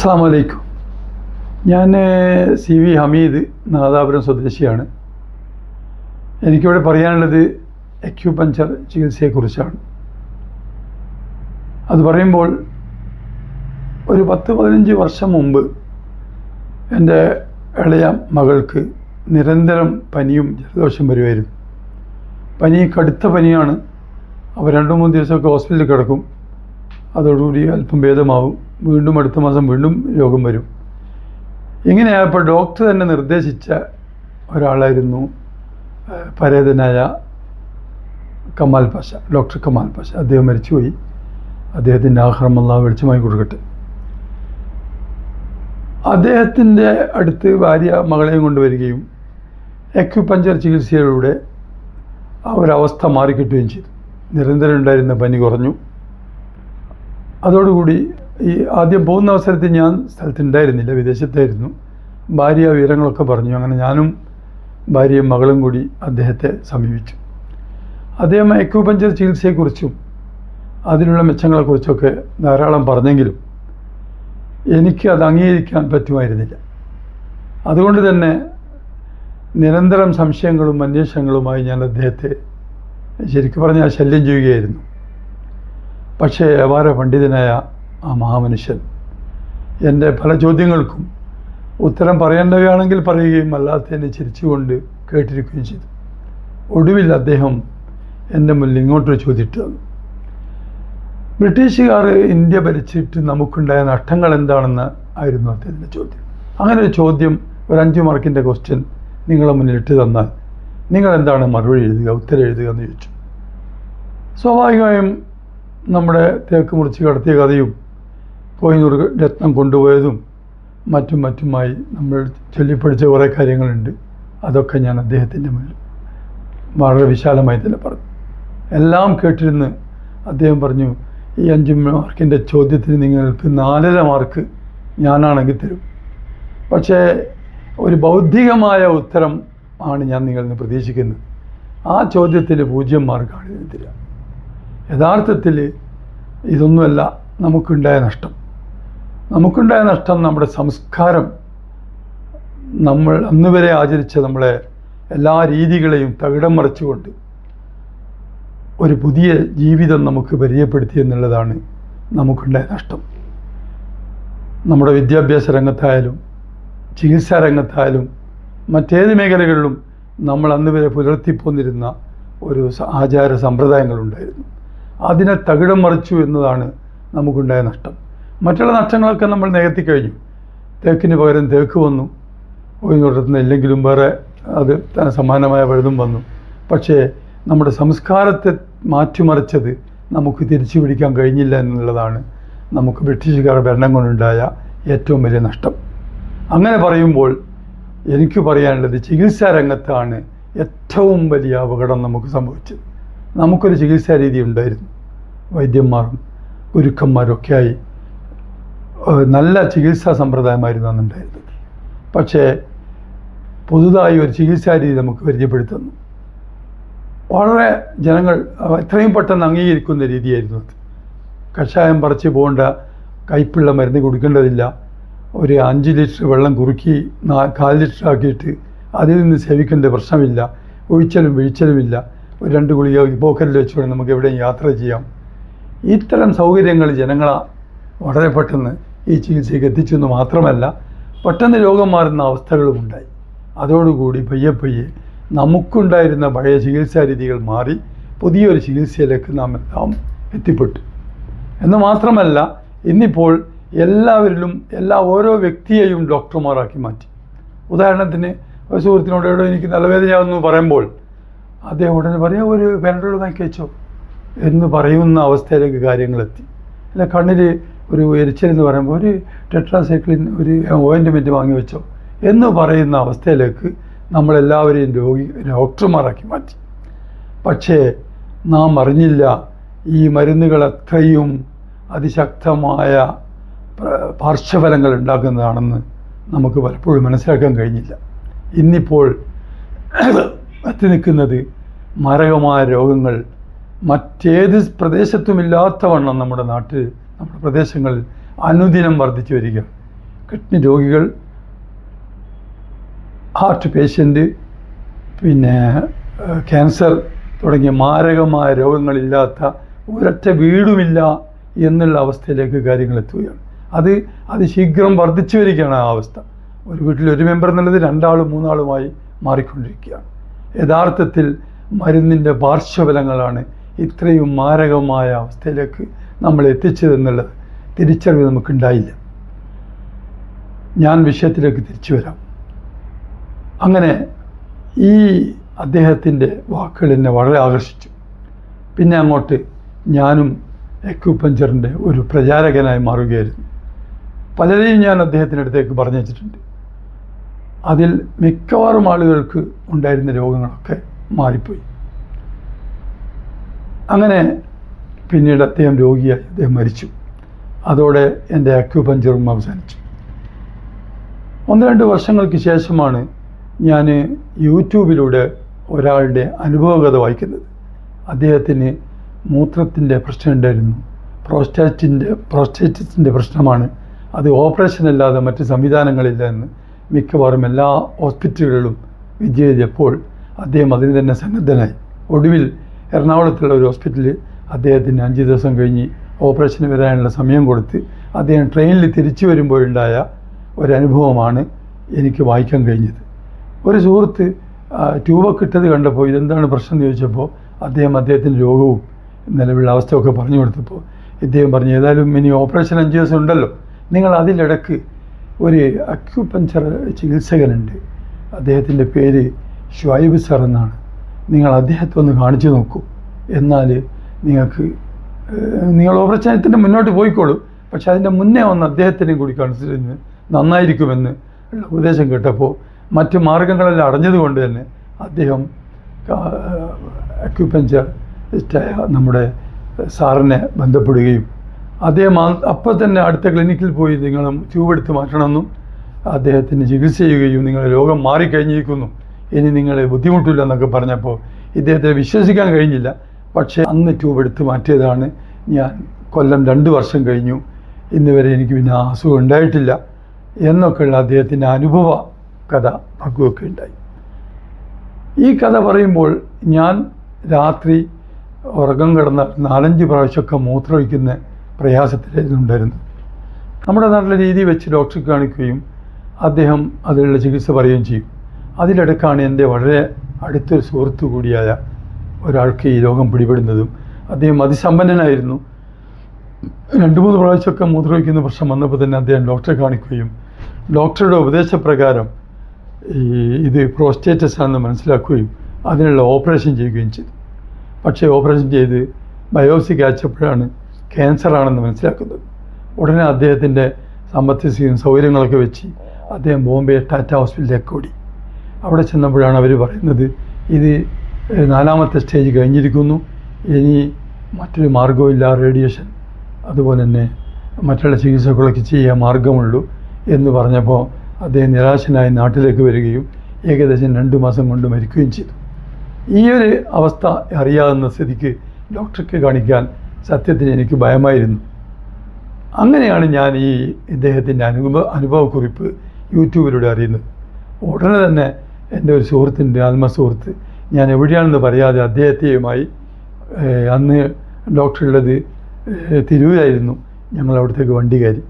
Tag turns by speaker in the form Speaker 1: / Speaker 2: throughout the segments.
Speaker 1: അസ്സാം വലൈക്കും ഞാൻ സി വി ഹമീദ് നാദാപുരം സ്വദേശിയാണ്. എനിക്കിവിടെ പറയാനുള്ളത് എക്യുപഞ്ചർ ചികിത്സയെക്കുറിച്ചാണ്. അത് പറയുമ്പോൾ ഒരു പത്ത് പതിനഞ്ച് വർഷം മുമ്പ് എന്റെ ഇളയ മകൾക്ക് നിരന്തരം പനിയും ജലദോഷം വരുമായിരുന്നു. പനി കടുത്ത പനിയാണ്. അപ്പോൾ രണ്ട് മൂന്ന് ദിവസമൊക്കെ ഹോസ്പിറ്റലിൽ കിടക്കും. അതോടുകൂടി അല്പം ഭേദമാവും. വീണ്ടും അടുത്ത മാസം വീണ്ടും രോഗം വരും. ഇങ്ങനെയായപ്പോൾ ഡോക്ടർ തന്നെ നിർദ്ദേശിച്ച ഒരാളായിരുന്നു പരേതനായ കമാൽ പാഷ ഡോക്ടർ കമാൽ പാഷ. അദ്ദേഹം മരിച്ചുപോയി. അദ്ദേഹത്തിന്റെ ആഹാരം അള്ളാഹ് വെളിച്ചമായി കൊടുക്കട്ടെ. അദ്ദേഹത്തിന്റെ അടുത്ത് ഭാര്യ മകളെയും കൊണ്ടുവരികയും അക്യുപഞ്ചർ ചികിത്സയിലൂടെ ആ ഒരവസ്ഥ മാറിക്കിട്ടുകയും ചെയ്തു. നിരന്തരം ഉണ്ടായിരുന്ന പനി കുറഞ്ഞു. അതോടുകൂടി ഈ ആദ്യം പോകുന്ന അവസരത്തിൽ ഞാൻ സ്ഥലത്തുണ്ടായിരുന്നില്ല വിദേശത്തായിരുന്നു. ഭാര്യ വിവരങ്ങളൊക്കെ പറഞ്ഞു. അങ്ങനെ ഞാനും ഭാര്യയും മകളും കൂടി അദ്ദേഹത്തെ സമീപിച്ചു. അദ്ദേഹം എക്യൂപഞ്ചർ ചികിത്സയെക്കുറിച്ചും അതിനുള്ള മെച്ചങ്ങളെക്കുറിച്ചൊക്കെ ധാരാളം പറഞ്ഞെങ്കിലും എനിക്ക് അത് അംഗീകരിക്കാൻ പറ്റുമായിരുന്നില്ല. അതുകൊണ്ട് തന്നെ നിരന്തരം സംശയങ്ങളും അന്വേഷണങ്ങളുമായി ഞാൻ അദ്ദേഹത്തെ ശരിക്കും പറഞ്ഞാൽ ശല്യം ചെയ്യുകയായിരുന്നു. പക്ഷേ അപാര പണ്ഡിതനായ ആ മഹാമനുഷ്യൻ. എന്റെ പല ചോദ്യങ്ങൾക്കും ഉത്തരം പറയേണ്ടവയാണെങ്കിൽ പറയുകയും അല്ലാത്തതിനെ ചിരിച്ചുകൊണ്ട് കേട്ടിരിക്കുകയും ചെയ്തു. ഒടുവിൽ അദ്ദേഹം എന്റെ മുന്നിൽ ഇങ്ങോട്ട് ചോദിച്ചു ബ്രിട്ടീഷുകാർ ഇന്ത്യ ഭരിച്ചിട്ട് നമുക്കുണ്ടായ നഷ്ടങ്ങൾ എന്താണെന്ന് ആയിരുന്നു അദ്ദേഹത്തിന്റെ ചോദ്യം. അങ്ങനെ ഒരു ചോദ്യം ഒരു അഞ്ച് മാർക്കിന്റെ ക്വസ്റ്റ്യൻ നിങ്ങളെ മുന്നിലിട്ട് തന്നാൽ നിങ്ങൾ എന്താണ് മറുപടി എഴുതുക ഉത്തരം എഴുതുക എന്ന് ചോദിച്ചു. സ്വാഭാവികമായും നമ്മുടെ തേക്ക് മുറിച്ച് കടത്തിയ കഥയും കോയിനൂർ രത്നം കൊണ്ടുപോയതും മറ്റും മറ്റുമായി നമ്മൾ ചൊല്ലിപ്പഠിച്ച കുറേ കാര്യങ്ങളുണ്ട്. അതൊക്കെ ഞാൻ അദ്ദേഹത്തിന്റെ മുന്നിൽ വളരെ വിശാലമായി തന്നെ പറഞ്ഞു. എല്ലാം കേട്ടിരുന്ന് അദ്ദേഹം പറഞ്ഞു ഈ അഞ്ച് മാർക്കിന്റെ ചോദ്യത്തിന് നിങ്ങൾക്ക് നാലര മാർക്ക് ഞാനാണെങ്കിൽ തരും. പക്ഷേ ഒരു ബൗദ്ധികമായ ഉത്തരം ആണ് ഞാൻ നിങ്ങളിൽ നിന്ന് പ്രതീക്ഷിക്കുന്നത്. ആ ചോദ്യത്തിൽ പൂജ്യം മാർക്കാണ് ഇതിന് തരിക. യഥാർത്ഥത്തിൽ ഇതൊന്നുമല്ല നമുക്കുണ്ടായ നഷ്ടം. നമുക്കുണ്ടായ നഷ്ടം നമ്മുടെ സംസ്കാരം നമ്മൾ അന്ന് വരെ ആചരിച്ച നമ്മളെ എല്ലാ രീതികളെയും തകിടം മറിച്ചുകൊണ്ട് ഒരു പുതിയ ജീവിതം നമുക്ക് പരിചയപ്പെടുത്തി എന്നുള്ളതാണ് നമുക്കുണ്ടായ നഷ്ടം. നമ്മുടെ വിദ്യാഭ്യാസ രംഗത്തായാലും ചികിത്സാ രംഗത്തായാലും മറ്റേത് മേഖലകളിലും നമ്മൾ അന്ന് വരെ പുലർത്തിപ്പോന്നിരുന്ന ഒരു ആചാര സമ്പ്രദായങ്ങളുണ്ടായിരുന്നു. അതിനെ തകിടം മറിച്ചു എന്നതാണ് നമുക്കുണ്ടായ നഷ്ടം. മറ്റുള്ള നഷ്ടങ്ങളൊക്കെ നമ്മൾ നികത്തി കഴിഞ്ഞു. തേക്കിന് പകരം തേക്ക് വന്നു. ഒഴിഞ്ഞുകൊടുത്തുന്ന ഇല്ലെങ്കിലും വേറെ അത് സമാനമായ പലതും വന്നു. പക്ഷേ നമ്മുടെ സംസ്കാരത്തെ മാറ്റിമറിച്ചത് നമുക്ക് തിരിച്ചു പിടിക്കാൻ കഴിഞ്ഞില്ല എന്നുള്ളതാണ് നമുക്ക് ബ്രിട്ടീഷുകാരുടെ ഭരണം കൊണ്ടുണ്ടായ ഏറ്റവും വലിയ നഷ്ടം. അങ്ങനെ പറയുമ്പോൾ എനിക്ക് പറയാനുള്ളത് ചികിത്സാ രംഗത്താണ് ഏറ്റവും വലിയ അപകടം നമുക്ക് സംഭവിച്ചത്. നമുക്കൊരു ചികിത്സാ രീതി ഉണ്ടായിരുന്നു. വൈദ്യന്മാരും ഗുരുക്കന്മാരും ഒക്കെയായി ഏഹ് നല്ല ചികിത്സാ സമ്പ്രദായമായിരുന്നു അന്നുണ്ടായിരുന്നത്. പക്ഷേ പുതുതായി ഒരു ചികിത്സാ രീതി നമുക്ക് പരിചയപ്പെടുത്തുന്നു. വളരെ ജനങ്ങൾ എത്രയും പെട്ടെന്ന് അംഗീകരിക്കുന്ന രീതിയായിരുന്നു അത്. കഷായം പറിച്ച് പോകേണ്ട കയ്പുള്ള മരുന്ന് കൊടുക്കേണ്ടതില്ല. ഒരു അഞ്ച് ലിറ്റർ വെള്ളം കുറുക്കി നാ കാൽ ലിറ്റർ ആക്കിയിട്ട് അതിൽ നിന്ന് സേവിക്കേണ്ട പ്രശ്നമില്ല. ഒഴിച്ചലും വീഴ്ചലുമില്ല ഒരു രണ്ട് ഗുളിക പോക്കറ്റിൽ വെച്ചുകൊണ്ട് നമുക്ക് എവിടെയും യാത്ര ചെയ്യാം. ഇത്തരം സൗകര്യങ്ങൾ ജനങ്ങളെ വളരെ പെട്ടെന്ന് ഈ ചികിത്സയ്ക്ക് എത്തിച്ചു എന്ന് മാത്രമല്ല പെട്ടെന്ന് രോഗം മാറുന്ന അവസ്ഥകളും ഉണ്ടായി. അതോടുകൂടി പയ്യെ പയ്യെ നമുക്കുണ്ടായിരുന്ന പഴയ ചികിത്സാ രീതികൾ മാറി പുതിയൊരു ചികിത്സയിലേക്ക് നാം എല്ലാം എത്തിപ്പെട്ടു. എന്ന് മാത്രമല്ല ഇന്നിപ്പോൾ എല്ലാവരിലും എല്ലാ ഓരോ വ്യക്തിയെയും ഡോക്ടർമാരാക്കി മാറ്റി. ഉദാഹരണത്തിന് ഒരു സുഹൃത്തിനോട് എവിടെ എനിക്ക് തലവേദനയാവുന്നു പറയുമ്പോൾ അദ്ദേഹം ഉടനെ പറയാം ഒരു പാനഡോൾ വാങ്ങിക്കോ എന്ന് പറയുന്ന അവസ്ഥയിലേക്ക് കാര്യങ്ങളെത്തി അല്ല കണ്ണിൽ ഒരു എരിച്ചലെന്ന് പറയുമ്പോൾ ഒരു ടെട്രാസൈക്ലിൻ ഒരു ഓയിന്റ്മെന്റ് വാങ്ങി വെച്ചോ എന്ന് പറയുന്ന അവസ്ഥയിലേക്ക് നമ്മളെല്ലാവരെയും രോഗി ഡോക്ടർമാരാക്കി മാറ്റി. പക്ഷേ നാം അറിഞ്ഞില്ല ഈ മരുന്നുകൾ അത്രയും അതിശക്തമായ പാർശ്വഫലങ്ങൾ ഉണ്ടാക്കുന്നതാണെന്ന് നമുക്ക് പലപ്പോഴും മനസ്സിലാക്കാൻ കഴിഞ്ഞില്ല. ഇന്നിപ്പോൾ എത്തി നിൽക്കുന്നത് മാരകമായ രോഗങ്ങൾ മറ്റേത് പ്രദേശത്തുമില്ലാത്തവണ്ണം നമ്മുടെ നാട്ടിൽ നമ്മുടെ പ്രദേശങ്ങളിൽ അനുദിനം വർദ്ധിച്ചു വരിക. കിഡ്നി രോഗികൾ ഹാർട്ട് പേഷ്യന്റ് പിന്നെ ക്യാൻസർ തുടങ്ങിയ മാരകമായ രോഗങ്ങളില്ലാത്ത ഒരൊറ്റ വീടുമില്ല എന്നുള്ള അവസ്ഥയിലേക്ക് കാര്യങ്ങൾ എത്തുകയാണ്. അത് അത് ശീഘ്രം വർദ്ധിച്ചു വരികയാണ് ആ അവസ്ഥ. ഒരു വീട്ടിൽ ഒരു മെമ്പർ എന്നുള്ളത് രണ്ടാളും മൂന്നാളുമായി മാറിക്കൊണ്ടിരിക്കുകയാണ്. യഥാർത്ഥത്തിൽ മരുന്നിന്റെ പാർശ്വഫലങ്ങളാണ് ഇത്രയും മാരകമായ അവസ്ഥയിലേക്ക് നമ്മൾ എത്തിച്ചതെന്നുള്ള തിരിച്ചറിവ് നമുക്കുണ്ടായില്ല. ഞാൻ വിഷയത്തിലേക്ക് തിരിച്ചു വരാം. അങ്ങനെ ഈ അദ്ദേഹത്തിന്റെ വാക്കുകൾ എന്നെ വളരെ ആകർഷിച്ചു. പിന്നെ അങ്ങോട്ട് ഞാനും എക്യുപഞ്ചറിന്റെ ഒരു പ്രചാരകനായി മാറുകയായിരുന്നു. പലരെയും ഞാൻ അദ്ദേഹത്തിന്റെ അടുത്തേക്ക് പറഞ്ഞു വെച്ചിട്ടുണ്ട്. അതിൽ മിക്കവാറും ആളുകൾക്ക് ഉണ്ടായിരുന്ന രോഗങ്ങളൊക്കെ മാറിപ്പോയി. അങ്ങനെ പിന്നീട് അദ്ദേഹം രോഗിയായി അദ്ദേഹം മരിച്ചു. അതോടെ എന്റെ അക്യുപഞ്ചറും അവസാനിച്ചു. ഒന്ന് രണ്ട് വർഷങ്ങൾക്ക് ശേഷമാണ് ഞാൻ യൂട്യൂബിലൂടെ ഒരാളുടെ അനുഭവകഥ വായിക്കുന്നത്. അദ്ദേഹത്തിന് മൂത്രത്തിന്റെ പ്രശ്നമുണ്ടായിരുന്നു പ്രോസ്റ്റാറ്റിന്റെ പ്രോസ്റ്റേറ്റിന്റെ പ്രശ്നമാണ്. അത് ഓപ്പറേഷൻ അല്ലാതെ മറ്റ് സംവിധാനങ്ങളില്ല എന്ന് മിക്കവാറും എല്ലാ ഹോസ്പിറ്റലുകളിലും വിജയിച്ചപ്പോൾ അദ്ദേഹം അതിന് തന്നെ സന്നദ്ധനായി. ഒടുവിൽ എറണാകുളത്തുള്ള ഒരു ഹോസ്പിറ്റലിൽ അദ്ദേഹത്തിന് അഞ്ച് ദിവസം കഴിഞ്ഞ് ഓപ്പറേഷന് വരാനുള്ള സമയം കൊടുത്ത് അദ്ദേഹം ട്രെയിനിൽ തിരിച്ചു വരുമ്പോഴുണ്ടായ ഒരനുഭവമാണ് എനിക്ക് വായിക്കാൻ കഴിഞ്ഞത്. ഒരു സുഹൃത്ത് ട്യൂബ് ട്യൂബൊക്കെ ഇട്ടത് കണ്ടപ്പോൾ ഇതെന്താണ് പ്രശ്നം എന്ന് ചോദിച്ചപ്പോൾ അദ്ദേഹം അദ്ദേഹത്തിന്റെ രോഗവും നിലവിലുള്ള അവസ്ഥയൊക്കെ പറഞ്ഞു കൊടുത്തപ്പോൾ ഇദ്ദേഹം പറഞ്ഞു ഏതായാലും ഇനി ഓപ്പറേഷൻ അഞ്ച് ദിവസം ഉണ്ടല്ലോ. നിങ്ങൾ അതിലിടക്ക് ഒരു അക്യുപഞ്ചർ ചികിത്സകനുണ്ട്. അദ്ദേഹത്തിന്റെ പേര് ഷുഐബ് സർ എന്നാണ്. നിങ്ങൾ അദ്ദേഹത്തെ ഒന്ന് കാണിച്ചു നോക്കൂ. എന്നാൽ നിങ്ങൾക്ക് നിങ്ങൾ ഓപ്പറേഷനത്തിന്റെ മുന്നോട്ട് പോയിക്കോളൂ. പക്ഷെ അതിന്റെ മുന്നേ ഒന്ന് അദ്ദേഹത്തിനെയും കൂടി കാണിച്ചിരുന്ന് നന്നായിരിക്കുമെന്ന് ഉള്ള ഉപദേശം കേട്ടപ്പോൾ മറ്റ് മാർഗങ്ങളെല്ലാം അടഞ്ഞതുകൊണ്ട് തന്നെ അദ്ദേഹം അക്യുപഞ്ചറിസ്റ്റായ നമ്മുടെ സാറിനെ ബന്ധപ്പെടുകയും അദ്ദേഹം അപ്പോൾ തന്നെ അടുത്ത ക്ലിനിക്കിൽ പോയി നിങ്ങൾ ട്യൂബ് എടുത്ത് മാറ്റണമെന്നും അദ്ദേഹത്തിന് ചികിത്സ ചെയ്യുകയും നിങ്ങളുടെ രോഗം മാറിക്കഴിഞ്ഞിരിക്കുന്നു. ഇനി നിങ്ങളെ ബുദ്ധിമുട്ടില്ല എന്നൊക്കെ പറഞ്ഞപ്പോൾ ഇദ്ദേഹത്തെ വിശ്വസിക്കാൻ കഴിഞ്ഞില്ല. പക്ഷേ അന്ന് ട്യൂബ് എടുത്ത് മാറ്റിയതാണ്. ഞാൻ കൊല്ലം രണ്ട് വർഷം കഴിഞ്ഞു. ഇന്ന് വരെ എനിക്ക് പിന്നെ അസുഖം ഉണ്ടായിട്ടില്ല എന്നൊക്കെയുള്ള അദ്ദേഹത്തിന്റെ അനുഭവ കഥ പങ്കുവെക്കുകയുണ്ടായി ഈ കഥ പറയുമ്പോൾ ഞാൻ രാത്രി ഉറക്കം കിടന്ന നാലഞ്ച് പ്രാവശ്യമൊക്കെ മൂത്രമൊഴിക്കുന്ന പ്രയാസത്തിലായിരുന്നു ഉണ്ടായിരുന്നത്. നമ്മുടെ നാട്ടിലെ രീതി വെച്ച് ഡോക്ടറെ കാണിക്കുകയും അദ്ദേഹം അതിനുള്ള ചികിത്സ പറയുകയും ചെയ്യും. അതിലിടക്കാണ് എന്റെ വളരെ അടുത്തൊരു സുഹൃത്തു കൂടിയായ ഒരാൾക്ക് ഈ രോഗം പിടിപെടുന്നതും അദ്ദേഹം അതിസമ്പന്നനായിരുന്നു. രണ്ട് മൂന്ന് പ്രാവശ്യമൊക്കെ മൂത്രമൊഴിക്കുന്ന പ്രശ്നം വന്നപ്പോൾ തന്നെ അദ്ദേഹം ഡോക്ടറെ കാണിക്കുകയും ഡോക്ടറുടെ ഉപദേശപ്രകാരം ഈ ഇത് പ്രോസ്റ്റേറ്റസ് ആണെന്ന് മനസ്സിലാക്കുകയും അതിനുള്ള ഓപ്പറേഷൻ ചെയ്യുകയും ചെയ്തു. പക്ഷേ ഓപ്പറേഷൻ ചെയ്ത് ബയോസി കാച്ചപ്പോഴാണ് ക്യാൻസർ ആണെന്ന് മനസ്സിലാക്കുന്നത്. ഉടനെ അദ്ദേഹത്തിന്റെ സാമ്പത്തികയും സൗകര്യങ്ങളൊക്കെ വെച്ച് അദ്ദേഹം ബോംബെ ടാറ്റ ഹോസ്പിറ്റലിലേക്ക് ഓടി. അവിടെ ചെന്നപ്പോഴാണ് അവർ പറയുന്നത് ഇത് നാലാമത്തെ സ്റ്റേജ് കഴിഞ്ഞിരിക്കുന്നു. ഇനി മറ്റൊരു മാർഗമില്ല റേഡിയേഷൻ അതുപോലെ തന്നെ മറ്റുള്ള ചികിത്സകളൊക്കെ ചെയ്യാൻ മാർഗമുള്ളൂ എന്ന് പറഞ്ഞപ്പോൾ അദ്ദേഹം നിരാശനായി നാട്ടിലേക്ക് വരികയും ഏകദേശം രണ്ട് മാസം കൊണ്ട് മരിക്കുകയും ചെയ്തു. ഈ ഒരു അവസ്ഥ അറിയാവുന്ന സ്ഥിതിക്ക് ഡോക്ടർക്ക് കാണിക്കാൻ സത്യത്തിന് എനിക്ക് ഭയമായിരുന്നു. അങ്ങനെയാണ് ഞാൻ ഈ ഇദ്ദേഹത്തിന്റെ അനുഭവ അനുഭവക്കുറിപ്പ് യൂട്യൂബിലൂടെ അറിയുന്നത്. ഉടനെ തന്നെ എന്റെ ഒരു സുഹൃത്തിന്റെ ആത്മസുഹൃത്ത് ഞാൻ എവിടെയാണെന്ന് പറയാതെ അദ്ദേഹത്തെയുമായി അന്ന് ഡോക്ടറുള്ളത് തിരൂരായിരുന്നു ഞങ്ങൾ അവിടത്തേക്ക് വണ്ടി കയറി.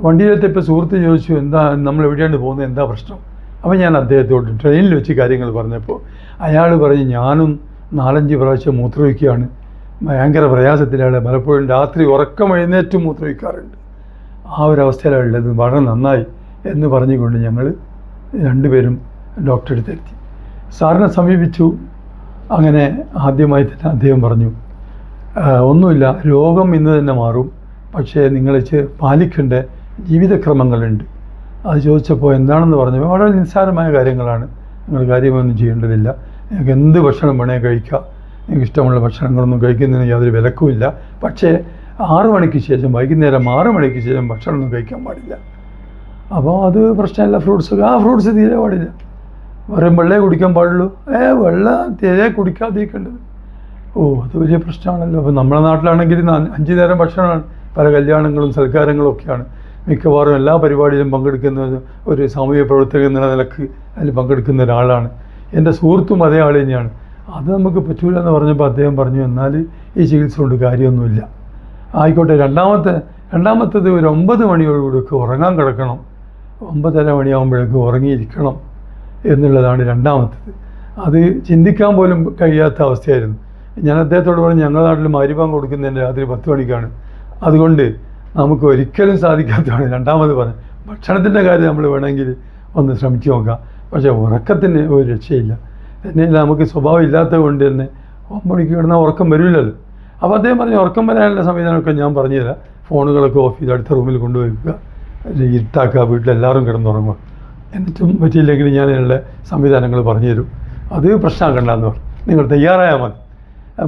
Speaker 1: വണ്ടിയിലെത്തിയപ്പോൾ സുഹൃത്ത് ചോദിച്ചു എന്താ നമ്മൾ എവിടെയാണ് പോകുന്നത്? എന്താ പ്രശ്നം? അപ്പോൾ ഞാൻ അദ്ദേഹത്തോട് ട്രെയിനിൽ വെച്ച് കാര്യങ്ങൾ പറഞ്ഞപ്പോൾ അയാൾ പറഞ്ഞ് ഞാനും നാലഞ്ച് പ്രാവശ്യം മൂത്രമൊഴിക്കുകയാണ്. ഭയങ്കര പ്രയാസത്തിലാണ്. പലപ്പോഴും രാത്രി ഉറക്കം എഴുന്നേറ്റ് മൂത്രമൊഴിക്കാറുണ്ട്. ആ ഒരു അവസ്ഥയിലാണ് ഉള്ളത്. വളരെ നന്നായി എന്ന് പറഞ്ഞുകൊണ്ട് ഞങ്ങൾ രണ്ടുപേരും ഡോക്ടറെ അടുത്തെത്തി. സാറിനെ സമീപിച്ചു. അങ്ങനെ ആദ്യമായി തന്നെ അദ്ദേഹം പറഞ്ഞു ഒന്നുമില്ല രോഗം ഇന്ന് തന്നെ മാറും. പക്ഷേ നിങ്ങൾ പാലിക്കേണ്ട ജീവിതക്രമങ്ങളുണ്ട്. അത് ചോദിച്ചപ്പോൾ എന്താണെന്ന് പറഞ്ഞു വളരെ നിസ്സാരമായ കാര്യങ്ങളാണ്. നിങ്ങൾ കാര്യമൊന്നും ചെയ്യേണ്ടതില്ല. നിങ്ങൾക്ക് എന്ത് ഭക്ഷണം വേണേ കഴിക്കാം. നിങ്ങൾക്ക് ഇഷ്ടമുള്ള ഭക്ഷണങ്ങളൊന്നും കഴിക്കുന്നതിന് യാതൊരു വിലക്കുമില്ല പക്ഷേ ആറു മണിക്ക് ശേഷം വൈകുന്നേരം ആറു മണിക്ക് ശേഷം ഭക്ഷണമൊന്നും കഴിക്കാൻ പാടില്ല. അപ്പോൾ അത് പ്രശ്നമില്ല ഫ്രൂട്ട്സ് ആ ഫ്രൂട്ട്സ് തീരെ പാടില്ല. വെറും വെള്ളേ കുടിക്കാൻ പാടുള്ളൂ. ഏ വെള്ളം തീരെ കുടിക്കാതിരിക്കേണ്ടത് ഓ അത് വലിയ പ്രശ്നമാണല്ലോ. അപ്പോൾ നമ്മുടെ നാട്ടിലാണെങ്കിൽ അഞ്ച് നേരം ഭക്ഷണമാണ്. പല കല്യാണങ്ങളും സൽക്കാരങ്ങളും ഒക്കെയാണ്. മിക്കവാറും എല്ലാ പരിപാടിയിലും പങ്കെടുക്കുന്ന ഒരു- സാമൂഹ്യ പ്രവർത്തകൻ എന്ന നിലയ്ക്ക് അതിൽ പങ്കെടുക്കുന്ന ഒരാളാണ്. എന്റെ സുഹൃത്തും അതേ ആൾ തന്നെയാണ്. അത് നമുക്ക് പറ്റൂല എന്ന് പറഞ്ഞപ്പോൾ അദ്ദേഹം പറഞ്ഞു എന്നാൽ ഈ ചികിത്സ കൊണ്ട് കാര്യമൊന്നുമില്ല. ആയിക്കോട്ടെ രണ്ടാമത്തെ രണ്ടാമത്തത് ഒരു ഒമ്പത് മണിയോടുകൂടി ഉറങ്ങാൻ കിടക്കണം. ഒമ്പതര മണിയാകുമ്പോഴേക്കും ഉറങ്ങിയിരിക്കണം. എന്നുള്ളതാണ് രണ്ടാമത്തത്. അത് ചിന്തിക്കാൻ പോലും കഴിയാത്ത അവസ്ഥയായിരുന്നു. ഞാൻ അദ്ദേഹത്തോട് പറഞ്ഞു ഞങ്ങളുടെ നാട്ടിൽ മാരിപാൻ കൊടുക്കുന്നതിന്റെ രാത്രി പത്ത് മണിക്കാണ്. അതുകൊണ്ട് നമുക്ക് ഒരിക്കലും സാധിക്കാത്തതാണ്. രണ്ടാമത് പറഞ്ഞു ഭക്ഷണത്തിന്റെ കാര്യം നമ്മൾ വേണമെങ്കിൽ ഒന്ന് ശ്രമിച്ചു നോക്കാം. പക്ഷേ ഉറക്കത്തിന് ഒരു രക്ഷയില്ല. പിന്നെ നമുക്ക് സ്വഭാവം ഇല്ലാത്തത് കൊണ്ട് തന്നെ ഒമ്പത് മണിക്ക് കിടന്നാൽ ഉറക്കം വരില്ലല്ലോ. അപ്പോൾ അദ്ദേഹം പറഞ്ഞു ഉറക്കം വരാനുള്ള സംവിധാനമൊക്കെ ഞാൻ പറഞ്ഞുതരാം. ഫോണുകളൊക്കെ ഓഫ് ചെയ്ത് അടുത്ത റൂമിൽ കൊണ്ടുപോയിക്കുക ഇരുട്ടാക്കുക വീട്ടിലെല്ലാവരും കിടന്നുറങ്ങുക. എന്നിട്ടും പറ്റിയില്ലെങ്കിൽ ഞാൻ അതിനുള്ള സംവിധാനങ്ങൾ പറഞ്ഞു തരും അത് പ്രശ്നമാക്കണ്ട എന്ന് പറഞ്ഞു. നിങ്ങൾ തയ്യാറായാൽ മതി.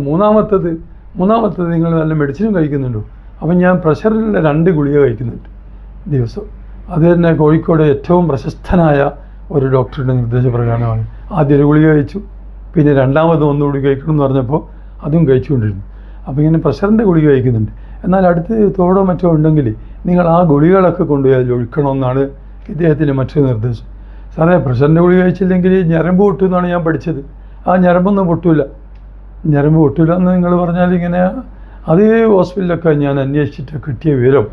Speaker 1: മൂന്നാമത്തത് മൂന്നാമത്തത് നിങ്ങൾ നല്ല മെഡിസിനും കഴിക്കുന്നുണ്ടോ? അപ്പം ഞാൻ പ്രഷറിലുള്ള രണ്ട് ഗുളിക കഴിക്കുന്നുണ്ട് ദിവസം. അത് തന്നെ കോഴിക്കോട് ഏറ്റവും പ്രശസ്തനായ ഒരു ഡോക്ടറുടെ നിർദ്ദേശപ്രകാരമാണ്. ആദ്യം ഒരു ഗുളിക കഴിച്ചു. പിന്നെ രണ്ടാമത് ഒന്നുകൂടി കഴിക്കണം എന്ന് പറഞ്ഞപ്പോൾ അതും കഴിച്ചുകൊണ്ടിരുന്നു. അപ്പോൾ ഇങ്ങനെ പ്രഷറിന്റെ ഗുളിക കഴിക്കുന്നുണ്ട്. എന്നാൽ അടുത്ത് തോടോ മറ്റോ ഉണ്ടെങ്കിൽ നിങ്ങൾ ആ ഗുളികളൊക്കെ കൊണ്ടുപോയി അതിൽ ഒഴിക്കണമെന്നാണ് ഇദ്ദേഹത്തിന്റെ മറ്റൊരു നിർദ്ദേശം. സാറേ പ്രഷറിന്റെ ഗുളിക കഴിച്ചില്ലെങ്കിൽ ഞരമ്പ് പൊട്ടും എന്നാണ് ഞാൻ പഠിച്ചത്. ആ ഞരമ്പൊന്നും പൊട്ടില്ല ഞരമ്പ് പൊട്ടില്ല എന്ന് നിങ്ങൾ പറഞ്ഞാൽ ഇങ്ങനെ അതേ ഹോസ്പിറ്റലിലൊക്കെ ഞാൻ അന്വേഷിച്ചിട്ട് കിട്ടിയ വിവരം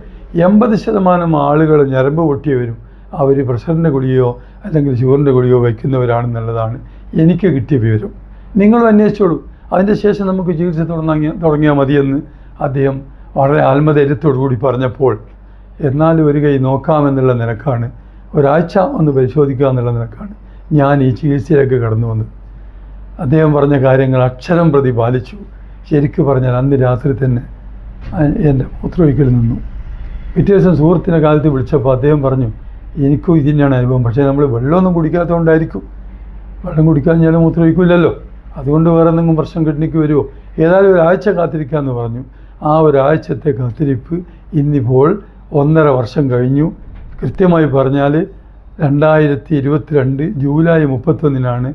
Speaker 1: എൺപത് ശതമാനം ആളുകൾ ഞരമ്പ് പൊട്ടിയവരും അവർ പ്രഷറിന്റെ ഗുളിയോ അല്ലെങ്കിൽ ഷുഗറിന്റെ ഗുളിയോ വയ്ക്കുന്നവരാണെന്നുള്ളതാണ് എനിക്ക് കിട്ടിയ വിവരം. നിങ്ങളും അന്വേഷിച്ചോളൂ. അതിന്റെ ശേഷം നമുക്ക് ചികിത്സ തുടങ്ങി തുടങ്ങിയാൽ മതിയെന്ന് അദ്ദേഹം വളരെ ആത്മധൈര്യത്തോടു കൂടി പറഞ്ഞപ്പോൾ എന്നാൽ ഒരു കൈ നോക്കാമെന്നുള്ള നിലക്കാണ് ഒരാഴ്ച ഒന്ന് പരിശോധിക്കുക എന്നുള്ള നിലക്കാണ് ഞാൻ ഈ ചികിത്സയിലേക്ക് കടന്നു വന്നത്. അദ്ദേഹം പറഞ്ഞ കാര്യങ്ങൾ അക്ഷരം പ്രതി പാലിച്ചു. ശരിക്കു പറഞ്ഞാൽ അന്ന് രാത്രി തന്നെ എന്റെ മൂത്രമൊഴിക്കൽ നിന്നു. പിറ്റേ ദിവസം സുഹൃത്തിന്റെ കാലത്ത് വിളിച്ചപ്പോൾ അദ്ദേഹം പറഞ്ഞു എനിക്കും ഇതിന്റെയാണ് അനുഭവം. പക്ഷേ നമ്മൾ വെള്ളമൊന്നും കുടിക്കാത്തതുകൊണ്ടായിരിക്കും. വെള്ളം കുടിക്കാൻ ഞാൻ മൂത്രമൊഴിക്കില്ലല്ലോ അതുകൊണ്ട് വേറെ എന്തെങ്കിലും പ്രശ്നം കിഡ്നിക്ക് വരുമോ? ഏതായാലും ഒരാഴ്ച കാത്തിരിക്കാമെന്ന് പറഞ്ഞു. ആ ഒരാഴ്ചത്തെ കാത്തിരിപ്പ് ഇന്നിപ്പോൾ ഒന്നര വർഷം കഴിഞ്ഞു. കൃത്യമായി പറഞ്ഞാൽ രണ്ടായിരത്തി ഇരുപത്തിരണ്ട് ജൂലൈ മുപ്പത്തൊന്നിനാണ്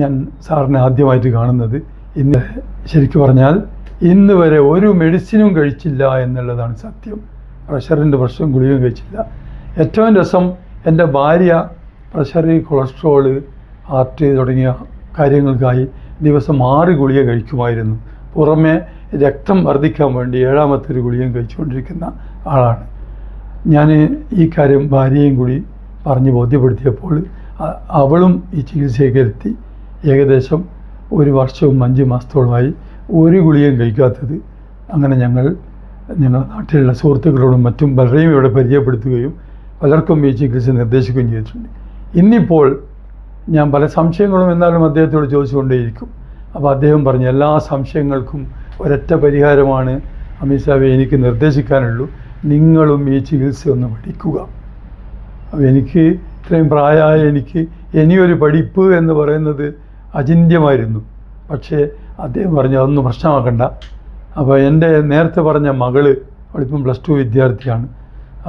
Speaker 1: ഞാൻ സാറിനെ ആദ്യമായിട്ട് കാണുന്നത്. ഇന്ന് ശരിക്കും പറഞ്ഞാൽ ഇന്ന് വരെ ഒരു മെഡിസിനും കഴിച്ചില്ല എന്നുള്ളതാണ് സത്യം. പ്രഷറിന്റെ പ്രശ്നം ഗുളികയും കഴിച്ചില്ല. ഏറ്റവും രസം എന്റെ ഭാര്യ പ്രഷർ കൊളസ്ട്രോൾ ഹാർട്ട് തുടങ്ങിയ കാര്യങ്ങൾക്കായി ദിവസം ആറ് ഗുളിക കഴിക്കുമായിരുന്നു. പുറമെ രക്തം വർദ്ധിക്കാൻ വേണ്ടി ഏഴാമത്തെ ഒരു ഗുളികയും കഴിച്ചുകൊണ്ടിരിക്കുന്ന ആളാണ്. ഞാൻ ഈ കാര്യം ഭാര്യയും കൂടി പറഞ്ഞ് ബോധ്യപ്പെടുത്തിയപ്പോൾ അവളും ഈ ചികിത്സയൊക്കെ എത്തി ഏകദേശം ഒരു വർഷവും അഞ്ച് മാസത്തോളമായി ഒരു ഗുളികയും കഴിക്കാത്തത്. അങ്ങനെ ഞങ്ങൾ ഞങ്ങളുടെ നാട്ടിലുള്ള സുഹൃത്തുക്കളോടും മറ്റും പലരെയും ഇവിടെ പരിചയപ്പെടുത്തുകയും പലർക്കും ഈ ചികിത്സ നിർദ്ദേശിക്കുകയും ചെയ്തിട്ടുണ്ട്. ഇന്നിപ്പോൾ ഞാൻ പല സംശയങ്ങളും എന്നാലും അദ്ദേഹത്തോട് ചോദിച്ചുകൊണ്ടേയിരിക്കും. അപ്പോൾ അദ്ദേഹം പറഞ്ഞു എല്ലാ സംശയങ്ങൾക്കും ഒരൊറ്റ പരിഹാരമാണ് അമിത്ഷാവെ എനിക്ക് നിർദ്ദേശിക്കാനുള്ളൂ. നിങ്ങളും ഈ ചികിത്സ ഒന്ന് പഠിക്കുക. എനിക്ക് ഇത്രയും പ്രായമായ എനിക്ക് ഇനിയൊരു പഠിപ്പ് എന്ന് പറയുന്നത് അചിന്യമായിരുന്നു പക്ഷേ അദ്ദേഹം പറഞ്ഞു അതൊന്നും പ്രശ്നമാക്കണ്ട. അപ്പോൾ എന്റെ നേരത്തെ പറഞ്ഞ മകൾ അവളിപ്പം പ്ലസ് ടു വിദ്യാർത്ഥിയാണ്.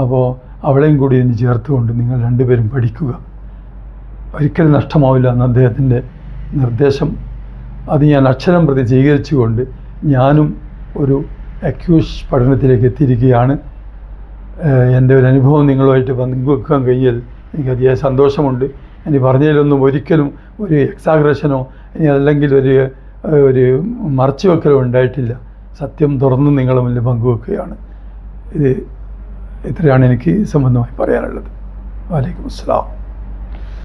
Speaker 1: അപ്പോൾ അവളെയും കൂടി ഇനി ചേർത്തുകൊണ്ട് നിങ്ങൾ രണ്ടുപേരും പഠിക്കുക. ഒരിക്കലും നഷ്ടമാവില്ല എന്ന് അദ്ദേഹത്തിന്റെ നിർദ്ദേശം. അത് ഞാൻ അക്ഷരം പ്രതി സ്വീകരിച്ചുകൊണ്ട് ഞാനും ഒരു അക്യൂഷ് പഠനത്തിലേക്ക് എത്തിയിരിക്കുകയാണ്. എന്റെ ഒരു അനുഭവം നിങ്ങളുമായിട്ട് പങ്കുവെക്കാൻ കഴിയൽ എനിക്ക് അതിയായ സന്തോഷമുണ്ട്. ഇനി പറഞ്ഞതിലൊന്നും ഒരിക്കലും ഒരു എക്സാഗ്രഷനോ ഇനി അല്ലെങ്കിൽ ഒരു ഒരു മറച്ചു വെക്കലോ ഉണ്ടായിട്ടില്ല. സത്യം തുറന്ന് നിങ്ങളുടെ മുന്നിൽ പങ്കുവെക്കുകയാണ്. ഇത് ഇത്രയാണ് എനിക്ക് സംബന്ധമായി പറയാനുള്ളത്. വലൈക്കും അസ്സലാം.